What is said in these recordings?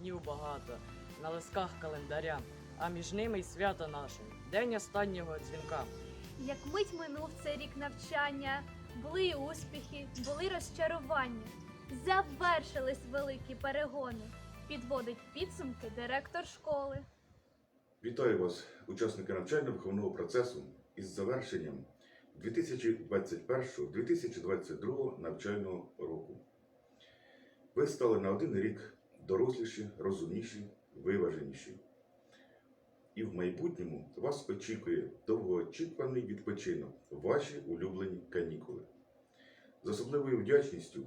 днів багато, на лисках календаря, а між ними й свято наше, день останнього дзвінка. Як мить минув цей рік навчання, були і успіхи, були розчарування. Завершились великі перегони. Підводить підсумки директор школи. Вітаю вас, учасники навчально-виховного процесу із завершенням 2021-2022 навчального року. Ви стали на один рік доросліші, розумніші, виваженіші. І в майбутньому вас очікує довгоочікуваний відпочинок, ваші улюблені канікули. З особливою вдячністю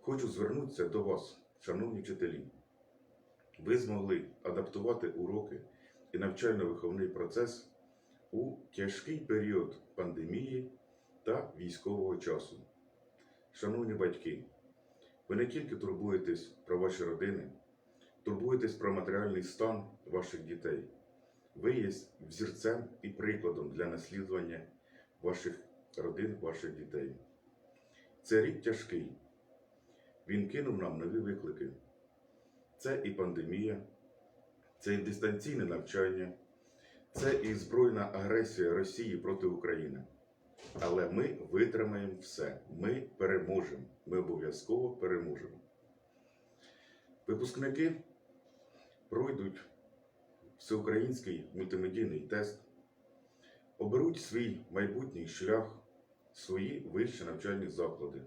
хочу звернутися до вас, шановні вчителі. Ви змогли адаптувати уроки і навчально-виховний процес у тяжкий період пандемії та військового часу. Шановні батьки, ви не тільки турбуєтесь про ваші родини, турбуєтесь про матеріальний стан ваших дітей. Ви є взірцем і прикладом для наслідування ваших родин, ваших дітей. Це рік тяжкий. Він кинув нам нові виклики. Це і пандемія, це і дистанційне навчання, це і збройна агресія Росії проти України. Але ми витримаємо все. Ми переможемо. Ми обов'язково переможемо. Випускники пройдуть всеукраїнський мультимедійний тест, оберуть свій майбутній шлях, свої вищі навчальні заклади.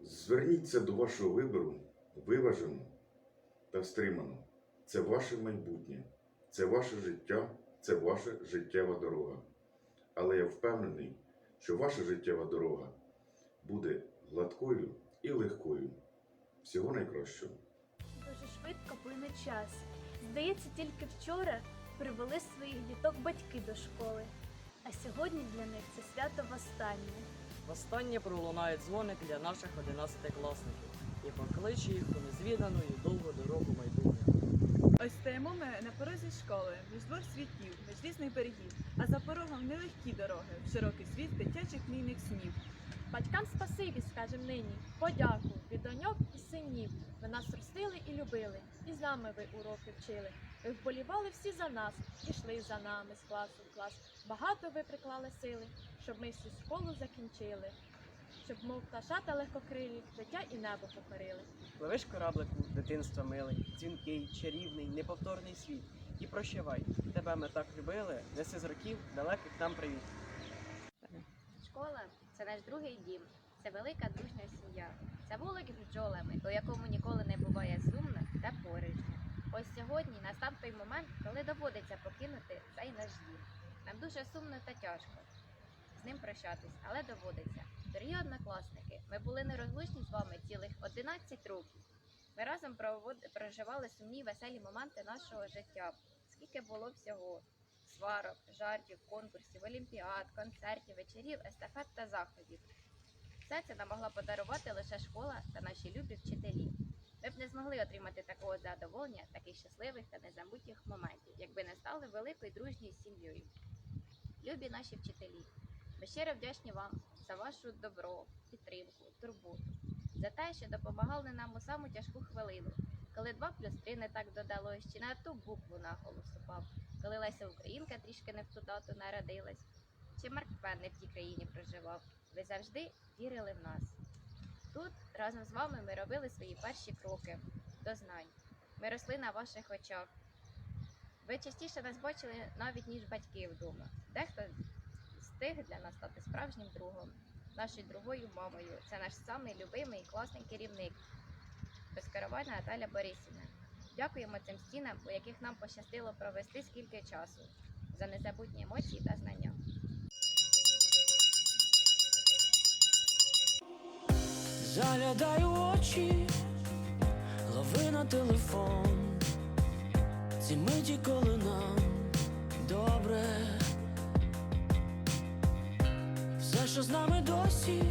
Зверніться до вашого вибору виважено та стримано. Це ваше майбутнє, це ваше життя, це ваша життєва дорога. Але я впевнений, що ваша життєва дорога буде гладкою і легкою. Всього найкращого. Дуже швидко плине час. Здається, тільки вчора привели своїх діток батьки до школи. А сьогодні для них це свято востаннє. Востаннє пролунає дзвоник для наших одинадцятикласників і покличе їх у незвідану і довгу дорогу майбутнього. Ось стоїмо ми на порозі школи, між двох світів, між різних берегів, а за порогом нелегкі дороги, в широкий світ дитячих мрійних снів. Батькам спасибі, скажем нині, подяку від доньок і синів. Ви нас ростили і любили, і з нами ви уроки вчили. Ви вболівали всі за нас, ішли за нами з класу в клас. Багато ви приклали сили, щоб ми всю школу закінчили, щоб, мов пташата легкокрилі, життя і небо покорили. Пливеш кораблику, дитинства милий, дзвінкий, чарівний, неповторний світ. І прощавай, тебе ми так любили, неси з років далеких нам привіт. Школа це наш другий дім, це велика дружня сім'я. Це вулик з бджолами, у якому ніколи не буває сумно та порожньо. Ось сьогодні настав той момент, коли доводиться покинути цей наш дім. Нам дуже сумно та тяжко з ним прощатись, але доводиться. Дорогі однокласники, ми були нерозлучні з вами цілих 11 років. Ми разом проживали сумні веселі моменти нашого життя. Скільки було всього сварок, жартів, конкурсів, олімпіад, концертів, вечорів, естафет та заходів. Все це нам могла подарувати лише школа та наші любі вчителі. Ми б не змогли отримати такого задоволення, таких щасливих та незабутніх моментів, якби не стали великою дружньою сім'єю. Любі наші вчителі, ми щиро вдячні вам за вашу добро, підтримку, турботу, за те, що допомагали нам у саму тяжку хвилину, коли 2 плюс 3 не так додалось, чи на ту букву наголос упав, коли Леся Українка трішки не в ту дату народилась, чи Марк Твен не в тій країні проживав. Ви завжди вірили в нас. Тут разом з вами ми робили свої перші кроки до знань. Ми росли на ваших очах. Ви частіше нас бачили навіть ніж батьки вдома. Дехто встиг для нас стати справжнім другом, нашою другою мамою. Це наш самий любимий і класний керівник. Безкоровальна Наталя Борисівна. Дякуємо цим стінам, у яких нам пощастило провести скільки часу за незабутні емоції та знання. Заглядаю очі, лови на телефон. Ці миті, коли нам добре. Все, що з нами досі,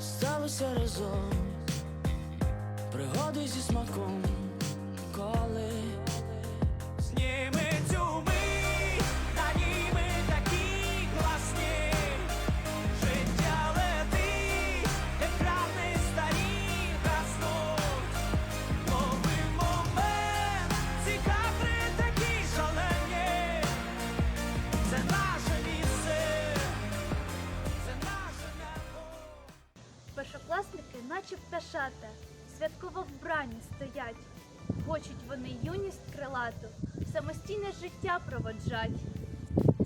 сталося разом. Пригоди зі смаком, життя проводжать.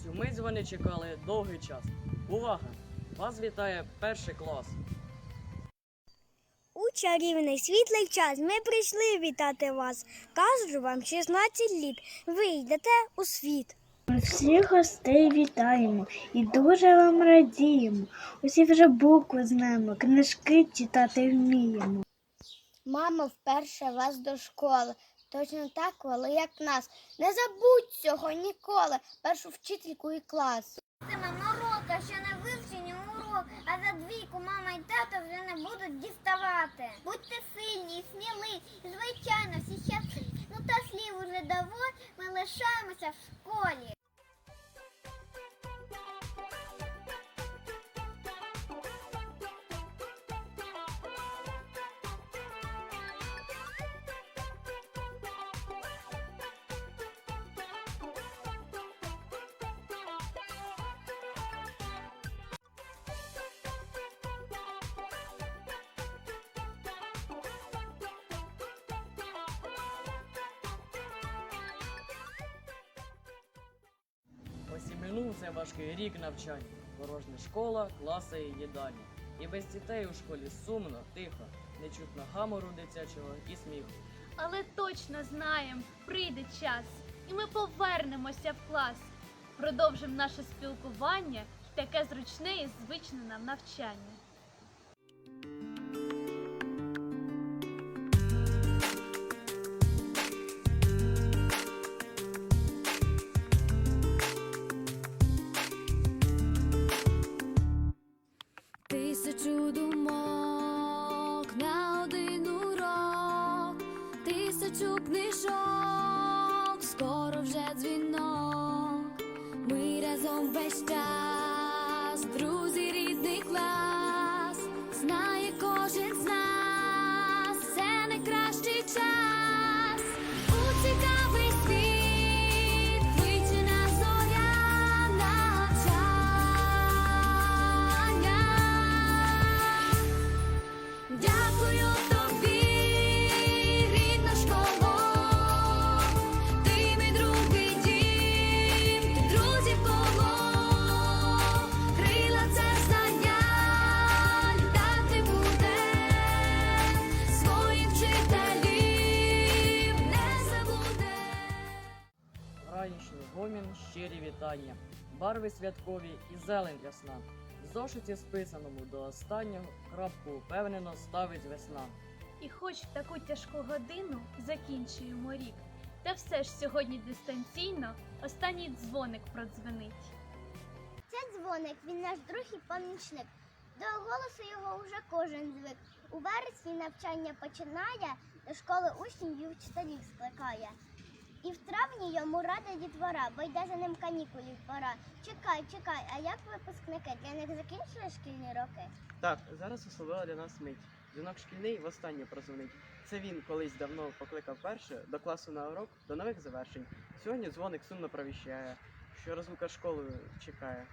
Цю мить вони чекали довгий час. Увага! Вас вітає перший клас. У чарівний світлий час ми прийшли вітати вас. Кажу вам 16 літ. Ви йдете у світ. Ми всіх гостей вітаємо і дуже вам радіємо. Усі вже букви знаємо, книжки читати вміємо. Мама вперше вас до школи. Точно так, коли як нас. Не забудь цього ніколи. Першу вчительку і клас. Мама урока, ще не вивчені урок, а за двійку мама і тато вже не будуть діставати. Будьте сильні сміли, і звичайно, всі щасливі. Ну та слів уже доволь, ми лишаємося в школі. Минув цей важкий рік навчання. Порожня школа, класи і їдальні. І без дітей у школі сумно, тихо, не чутно гамору дитячого і сміху. Але точно знаємо, прийде час, і ми повернемося в клас. Продовжимо наше спілкування таке зручне і звичне нам навчання. Ми разом весь вітання, барви святкові і зелень ясна. В зошиті списаному до останнього крапку упевнено ставить весна. І хоч в таку тяжку годину закінчуємо рік, та все ж сьогодні дистанційно останній дзвоник продзвенить. Це дзвоник, він наш друг і помічник. До голосу його вже кожен звик. У вересні навчання починає, до школи учнів і вчителів скликає. І в травні йому рада дітвора, бо йде за ним канікулів пора. Чекай, чекай, а як випускники? Для них закінчили шкільні роки? Так, зараз особлива для нас мить. Дзвінок шкільний востаннє прозвонить. Це він колись давно покликав перше до класу на урок до нових завершень. Сьогодні дзвоник сумно провіщає, що розлука школою чекає.